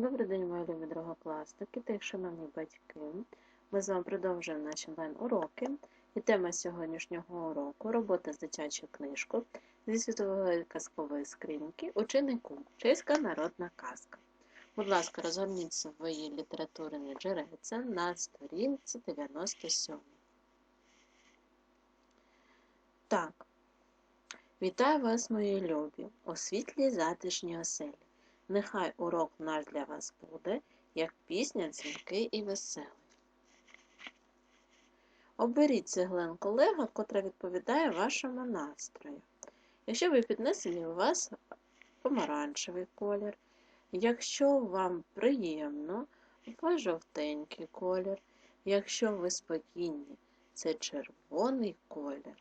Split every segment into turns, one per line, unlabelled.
Добрий день, мої любі другокласники та їх шановні батьки. Ми з вами продовжуємо наші онлайн-уроки. І тема сьогоднішнього уроку робота з дитячою книжкою зі світової казкової скриньки Ученику. Чеська народна казка. Будь ласка, розгорніть свої літературні джерельця на сторінці 97. Так. Вітаю вас, мої любі, у світлій затишній оселі. Нехай урок наш для вас буде, як пісня, дзвінкий і веселий. Оберіть цеглинку Лего, котра відповідає вашому настрою. Якщо ви піднесені, у вас помаранчевий колір. Якщо вам приємно, вас жовтенький колір. Якщо ви спокійні, це червоний колір.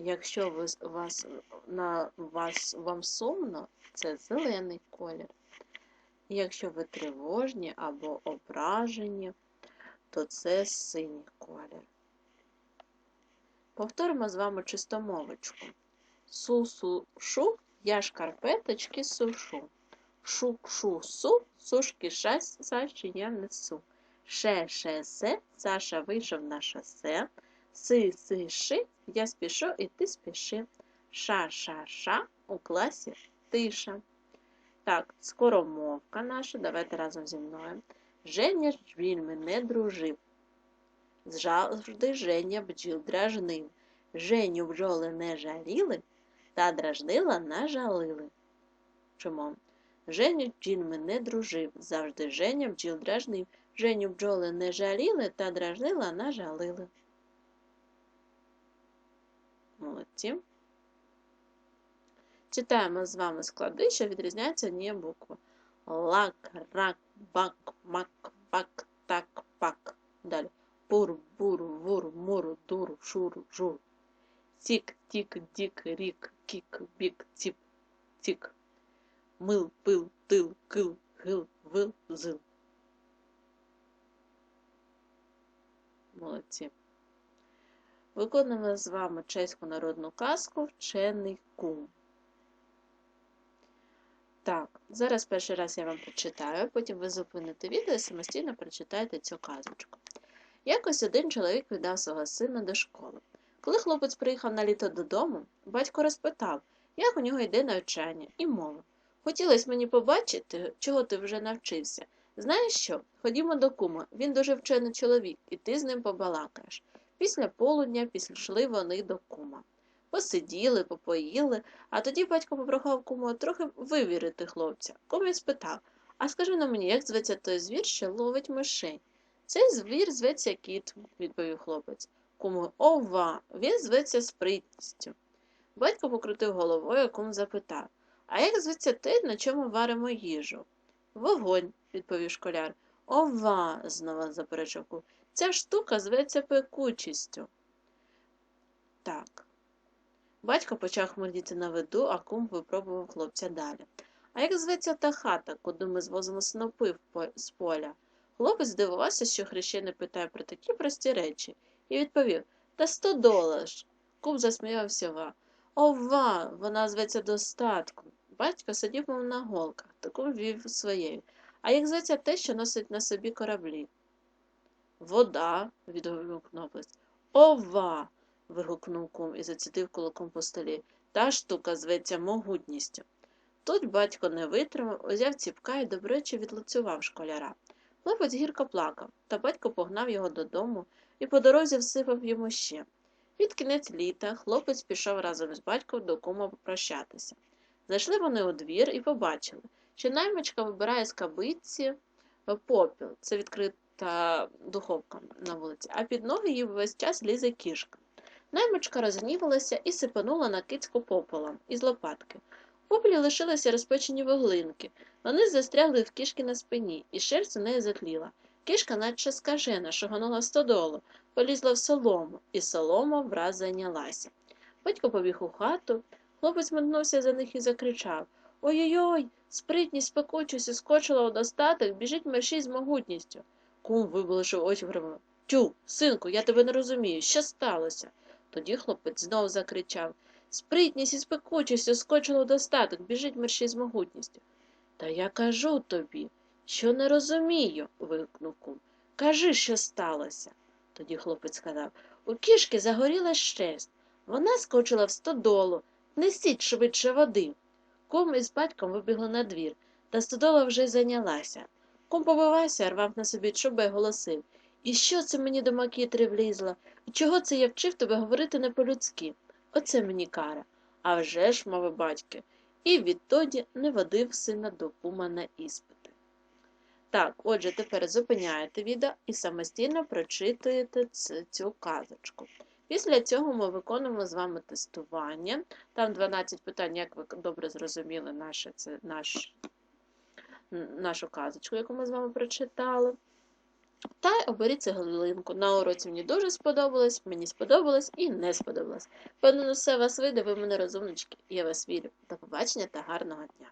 Якщо ви, вас, на вас, вам сумно, це зелений колір. Якщо ви тривожні або ображені, то це синій колір. Повторимо з вами чистомовочку. Су-су-шу, я шкарпеточки сушу. Шу-шу-су, сушки Саші я несу. Ше-ше-се, Саша вийшов на шосе. Си-си-ши, я спішу і ти спіши. Ша-ша-ша, у класі тиша. Так, скоромовка наша, давайте разом зі мною. Женя ж вільми не дружив. Завжди Женя бджіл дражнив. Женю бджоли не жаліли, та дражнила нажалили. Чому? Женю бджільми не дружив. Завжди Женя бджіл дражнив. Женю бджоли не жаліли, та дражнила нажалили. Молодці. Читаємо з вами склади, що відрізняються однією буквою. Лак, рак, бак, мак, пак, так, пак. Далі. Бур, бур, вур, мур, дур, шур, жур. Тік, тік, дік, рік, кік, бік, ціп, тік. Мил, пил, тил, кил, гил, вил, зил. Молодці. Виконуємо з вами чеську народну казку Вчений кум. Так, зараз перший раз я вам прочитаю, потім ви зупините відео і самостійно прочитаєте цю казочку. Якось один чоловік віддав свого сина до школи. Коли хлопець приїхав на літо додому, батько розпитав, як у нього йде навчання, і мовив Хотілося мені побачити, чого ти вже навчився. Знаєш що? Ходімо до кума, він дуже вчений чоловік, і ти з ним побалакаєш. Після полудня пішли вони до кума. Посиділи, попоїли, а тоді батько попрохав куму трохи вивірити хлопця. Кум він спитав А скажи на мені, як зветься той звір, що ловить мишей? Цей звір зветься кіт, відповів хлопець. Куму ова, він зветься спритністю. Батько покрутив головою, кум запитав А як зветься те, на чому варимо їжу? Вогонь, відповів школяр. Ова, знову заперечив кум. Ця штука зветься пекучістю. Так. Батько почав хмурдіти на виду, а кум випробував хлопця далі. А як зветься та хата, куди ми звозимо снопи з поля? Хлопець здивувався, що хрещений питає про такі прості речі, і відповів Та сто доларів. Кум засміявся. Ова, вона зветься достатку. Батько сидів, мов на голках, та кум вів своєю. А як зветься те, що носить на собі кораблі? Вода, відгукнув хлопець. Ова. вигукнув кум і зацідив кулаком по столі. Та штука зветься могутністю. Тут батько не витримав, узяв ціпка і добряче відлуцював школяра. Хлопець гірко плакав, та батько погнав його додому і по дорозі всипав йому ще. Під кінець літа хлопець пішов разом з батьком до кума попрощатися. Зайшли вони у двір і побачили, що наймичка вибирає з кабиці попіл, це відкрита духовка на вулиці, а під ноги їй весь час лізе кішка. Наймичка розгнівалася і сипанула на кицьку пополом із лопатки. В попелі лишилися розпечені вуглинки. Вони застрягли в кішки на спині, і шерсть у неї затліла. Кішка, наче скажена, шаганула в стодолу, полізла в солому, і солома враз зайнялася. Батько побіг у хату, хлопець метнувся за них і закричав Ой-ой-ой, спритність пекучусь і скочила у достаток, біжить мерщій з могутністю. Кум вибулишив очі гримом. Тю, синку, я тебе не розумію, що сталося? Тоді хлопець знов закричав Спритність і спекучість скочило достаток, біжить мерщій з могутністю. Та я кажу тобі, Що не розумію? вигукнув кум. Кажи, що сталося. Тоді хлопець сказав У кішки загоріла щесть. Вона скочила в стодолу. Несіть швидше води. Кум із батьком вибігли на двір, та стодола вже зайнялася. Кум побивався, рвав на собі чуба й голосив. І що це мені до макітри влізло? І чого це я вчив тебе говорити не по-людськи? Оце мені кара. А вже ж, мовив батько, і відтоді не водив сина до кума на іспити. Так, отже, тепер зупиняєте відео і самостійно прочитуєте цю казочку. Після цього ми виконуємо з вами тестування. Там 12 питань, як ви добре зрозуміли, наше, це наш, нашу казочку, яку ми з вами прочитали. Та оберіть цеглинку. На уроці мені дуже сподобалось, мені сподобалось і не сподобалось. Певно, все вас вийде, ви мене розумнички. Я вас вірю. До побачення та гарного дня!